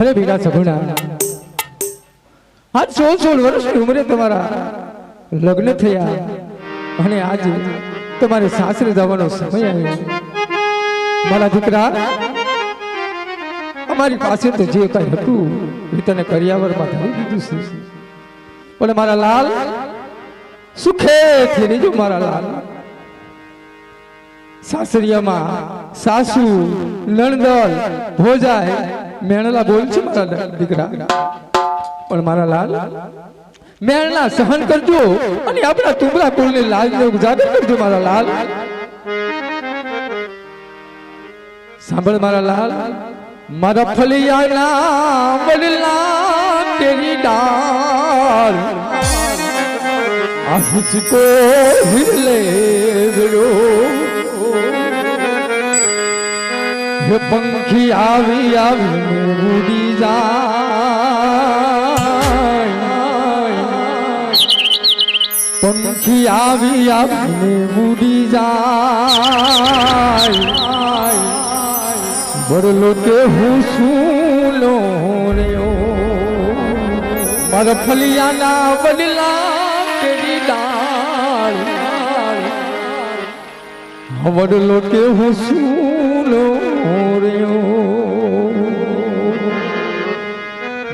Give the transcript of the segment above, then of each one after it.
અરે ભીલા સગુણા. આજ સોળ સોળ વર્ષની ઉંમરે તમારા લગ્ન થયા અને આજે તમારે સાસરે જવાનો સમય આવ્યો મારા દીકરા, અમારી પાસે તો જે કઈ હતું એ તને કરિયાવરમાં ધરી દીધું છે. પણ મારા લાલ, સુખેથી જો મારા લાલ. સાસરિયામાં સાસુ, નણદલ, ભોજાય, મેણલા બોલ છે મારા દીકરા. પણ મારા લાલ, મેણલા સહન કરજો અને આપણા તુમરા કુળની લાજને ઉજાગર કરજો મારા લાલ. સાંભળ મારા લાલ, મારા ફલિયાના વડલા તેરી ડાળ. આ હિચકો હિરલે ગયો હે પંખી આવી આવી ઉડી જાય. પંખી આવી આવી ઉડી જાય. બરલો કે હું શું લો રહ્યો? મારા ફલિયાના બદલા કેરી ડાળ. કે હું શું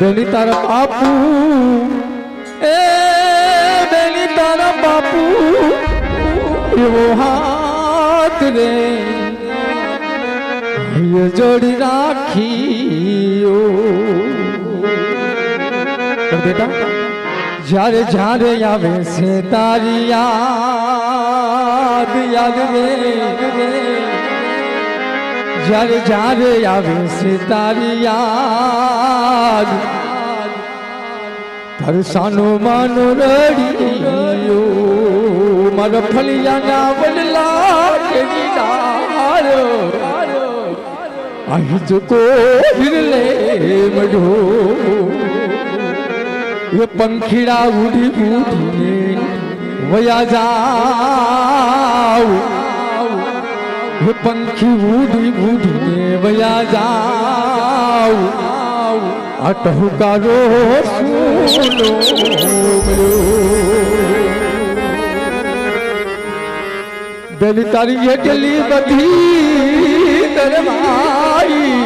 બેની તારા બાપુ. એ બેની તારા બાપુ. એવો હાથ રે. જોડી રાખીઓ. બેટા, જ્યારે જ્યારે આવે છે તારી યાદ યાદ રે. જ્યારે જ્યારે આવે છે તારી યાદ. તરસાનો માનો રડિયો, મારા ફલિયાના બદલા કેવી અહીં જતો હિરલે મઢો એ પંખીડા ઉડી ઉડીને વયા જાવ. એ પંખી ઉડી ઉડીને વયા જાવ આ ટહુકારો બેલી તારી એટલી બધી દરબારી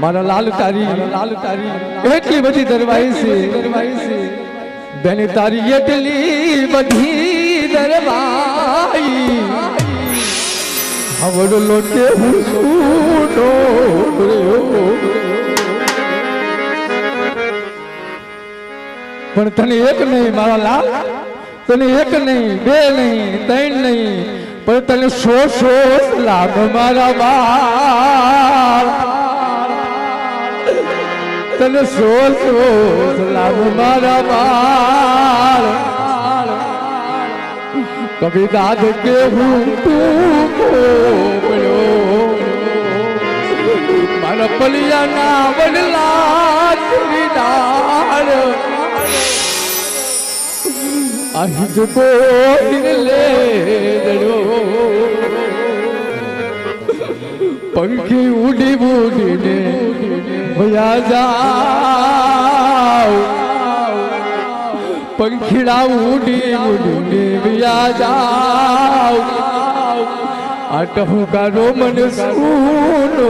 મારા લાલ તારી લાલ તારી, એટલી બધી દરવાઈ છે. દરવાઈ છે બેની તારી એટલી બધી દરવાઈ હવડલો કે હું સૂનો પણ તને એક નહીં મારા લાલ, તને એક નહીં, બે નહીં, ત્રણ નહીં, પણ તને સો સો લાભ મારા બા તને સો સો લાભ મારા બાળ. કવિતા કે હું તું કોમળ્યો મારા પલિયાના વડલા તુરી ડાળ અહીં જ કોઈ લે દડો પંખી ઉડી ઉડીને ભયા જાઓ પંખીડા ઉડી ઉડીને ભયા જાવ અટહુકારો મન સૂનો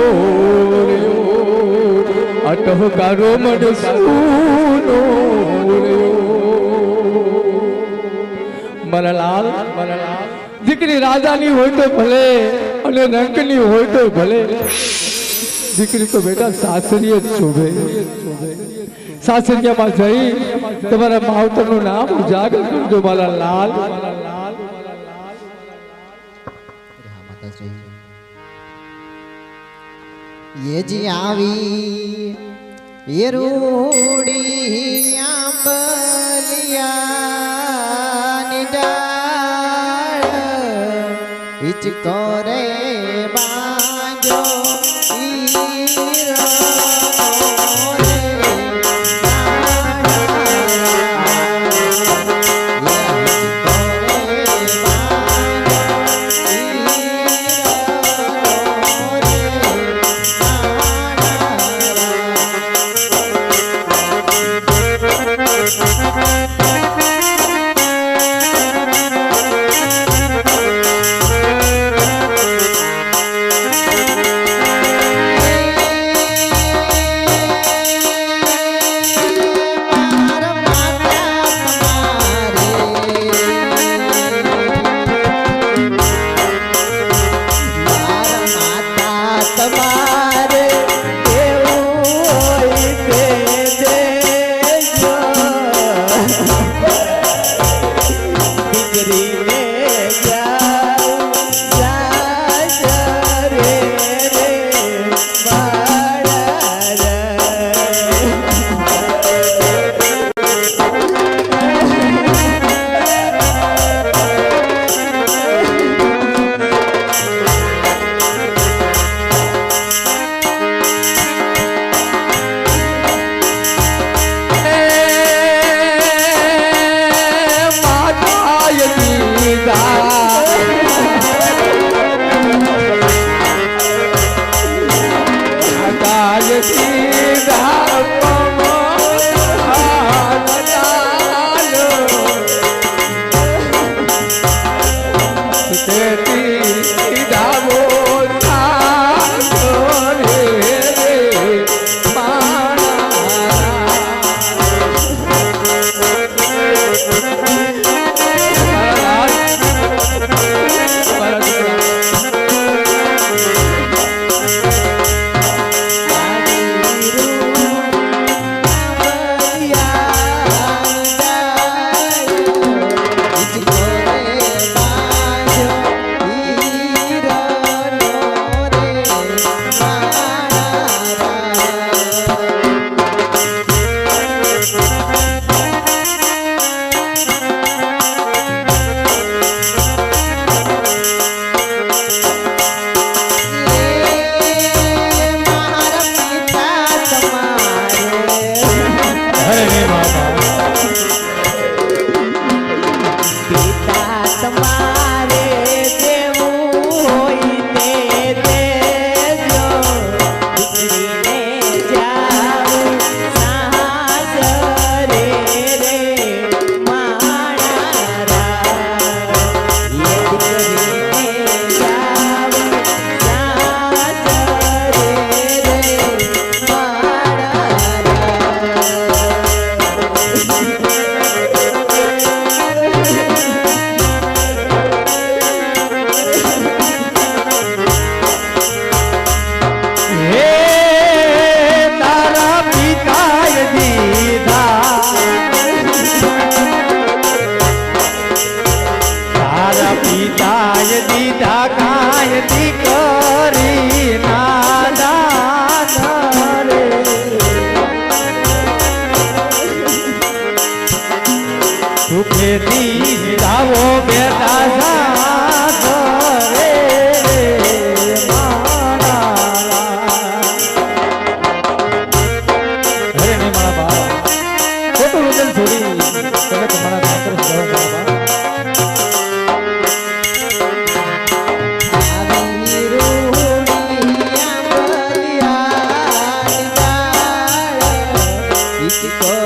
અટહુકારો મન સૂનો મરલાલ મરલાલ દીકરી રાજાની હોય તો ભલે અને રંગની હોય તો ભલે. દીકરી તો બેટા સાસરીએ જ શોભે. સાસરિયામાં જઈ તમારા માવતરનું નામ ઉજાગર કરજો, મારા લાલ. જી આવી એ રૂડી આંબલિયા નિડા ઇચકો રે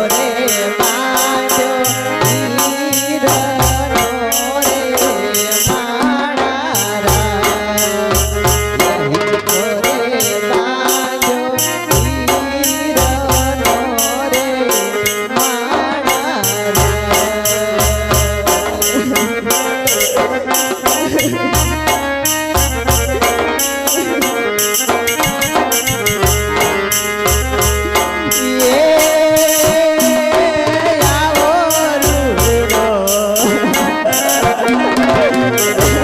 જોડીને Yeah.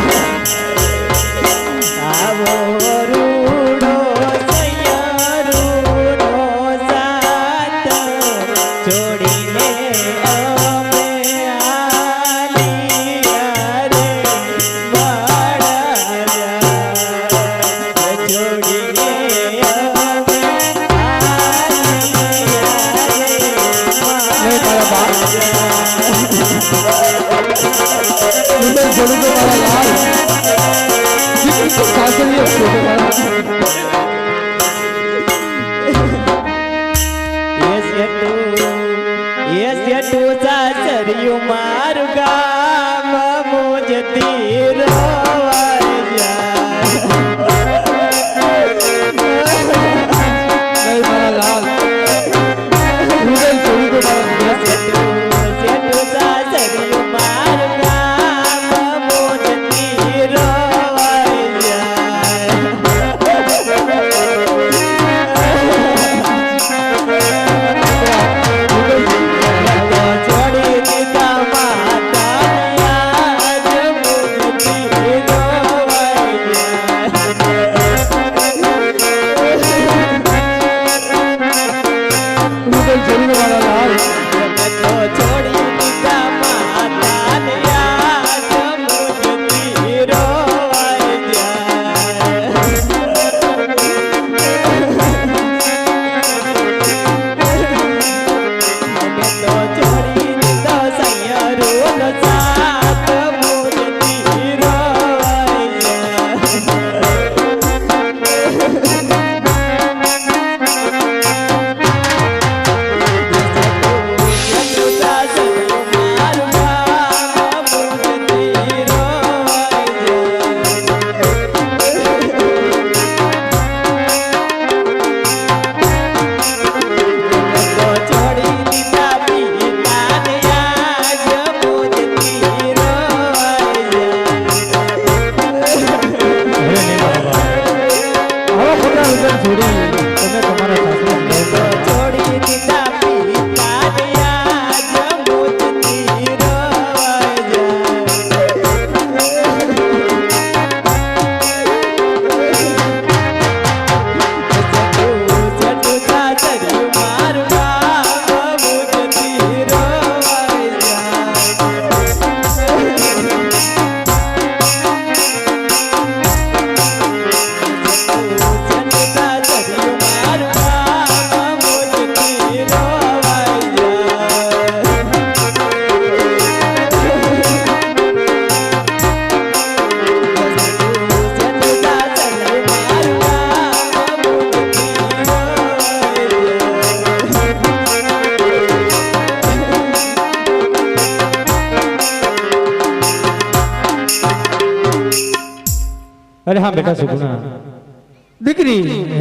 uma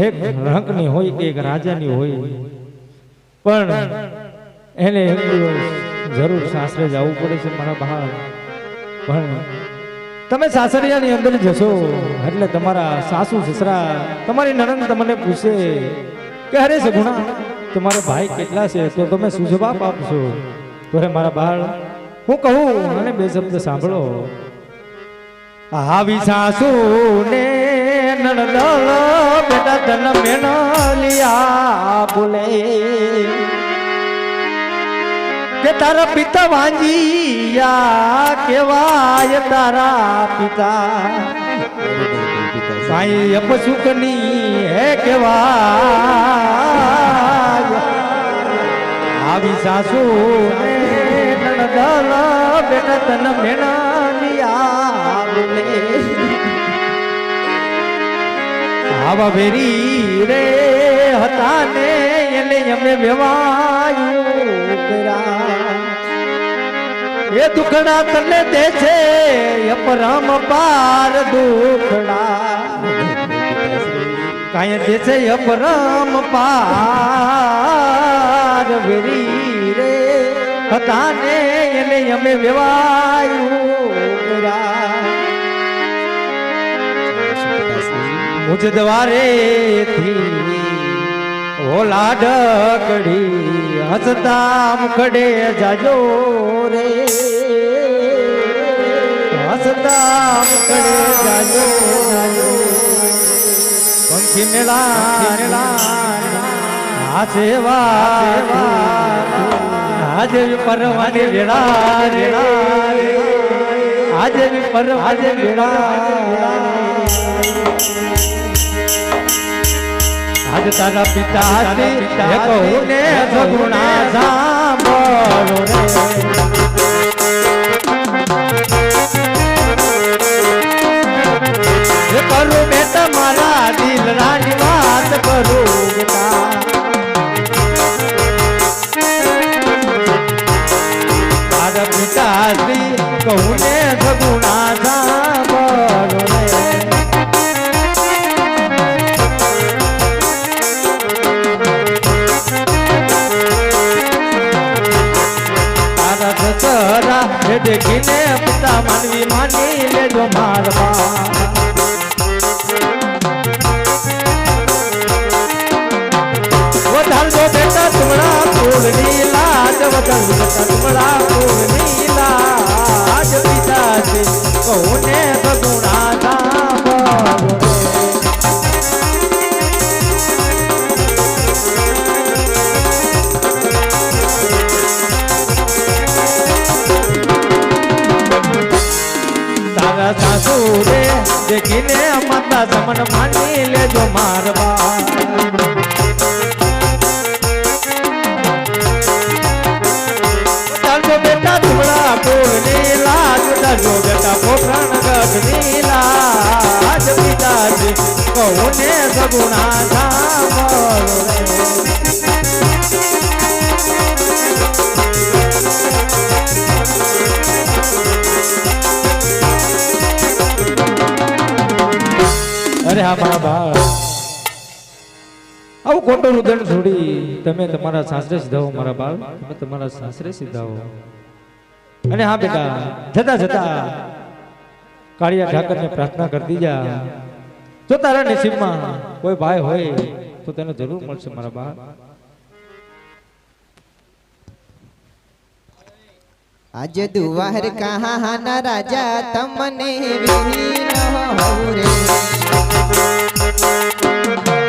એક રંકની હોય કે એક રાજાની હોય. પણ એને એક દિવસ જરૂર સાસરે જવું પડે છે મારા બહાર. પણ તમે સાસરિયાની અંદર જશો, એટલે તમારા સાસુ સસરા, તમારી નણંદ તમને પૂછે કે, અરે સગુણા, તમારો ભાઈ કેટલા છે? તો તમે શું જવાબ આપશો. તો હે મારા બાળ, હું કહું અને બે શબ્દ સાંભળો. આવી સાસુ ને નણંદ બેટા તન મેનલિયા બોલે. કે તારા પિતા વાંજીયા કેવાય તારા પિતા. સાઈ અપસુકની હે કેવાય આવી સાસુ ને નણદલ બેટા તન મેણાલિયા આવા વેરી રે હતા ને એને અમે વેવાયું કર્યા એ દુખડા તને દે છે, અપરમ પાર દુખડા કાંઈ દે છે, અપરમ પાર વેરી રે હતા ને એને અમે વેવાયું કર્યા મુજ દ્વારે થી ઓલા ડકડી હસતા મુખડે જાજો રે. હસતા મુખડે જાજો પંખી મેળા આ સેવા આજે પરવાને વેળા આજે પરવાજે વેળા આજ તારા પિતા કહું ને સગુણા સાંભળો રે. સસરા એ દેખીને પિતા માનવી માની લેજો મારવા. વધારજો બેટા તુમડા ફૂલની લાજ વધારજો બેટા તુમડા ફૂલની લાજ. પિતા છે કહું ને દેખીને માતા સમન માની લેજો મારવા. ચાલજો બેટા તુમડા ફૂલની લાજ, ચાલજો બેટા પોખરણ ગઢની લાજ, પિતાજી કહું ને સગુણા અરે હા બાબા આવું ખોટું રુદન છોડી તમે તમારા સાસરે સીધાઓ મારા બાળ તમે તમારા સાસરે સીધાઓ અને હા, બેટા, જતા જતા કાળિયા ઠાકરને પ્રાર્થના કરતી જા. જો તારા નસીબમાં કોઈ ભાઈ હોય, તો તેને જરૂર મળશે, મારા બાળ આજ દુવાર કહાના રાજા, તમને વિહીન હો રે. Thank you.